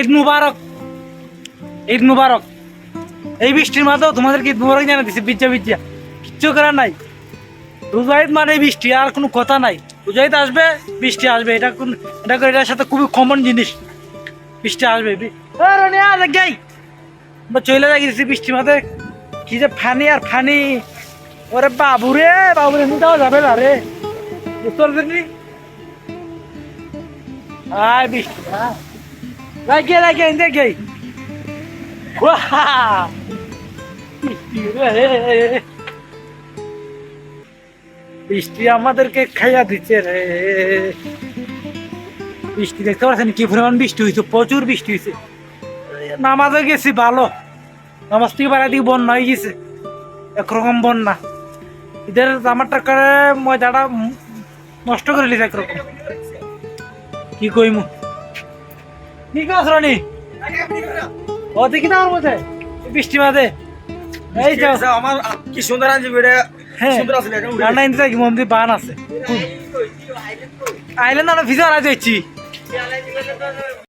ঈদ মুবারক। ঈদ মুবারক। এই বৃষ্টির মাঝেও তোমাদেরকে ঈদ মুবারক জানা দিছি, বিজ্জা বিজ্জা। কিচ্ছু করার নাই। রোজাইদ মানে বৃষ্টি, আর কোনো কথা নাই। রোজাইদ আসবে, বৃষ্টি আসবে। এটা কোন এটা এটার সাথে খুবই কমন জিনিস। বৃষ্টি আসবে। চলে যাই গেছি বৃষ্টির মাঝে। কি যে ফানি আর ফানি। ওরে বাবুরে বাবুরে যাওয়া যাবে না রে। বুঝতে পারছি আয় বৃষ্টি হ্যাঁ লাগে লাগে দেখে বৃষ্টি রে বৃষ্টি আমাদেরকে খাইয়া দিচ্ছে রে বৃষ্টি দেখতে পাচ্ছেন কি পরিমাণ বৃষ্টি হয়েছে প্রচুর বৃষ্টি হয়েছে নামাজে গেছি ভালো নামাজ থেকে বাইরে দিকে বন্যা হয়ে গেছে একরকম বন্যা এদের আমার টাকার ময়দাটা নষ্ট করে লিছে একরকম কি কইমু কি করছ রনি? ও দেখি না আমার মধ্যে। বৃষ্টি মাঝে। এই তো। আমার কি সুন্দর আনছি বেটা হ্যাঁ। সুন্দর আছে রান্না ইন্দিরা কি মন্দির বান আছে। আইলেন না ভিজা রাজ যাচ্ছি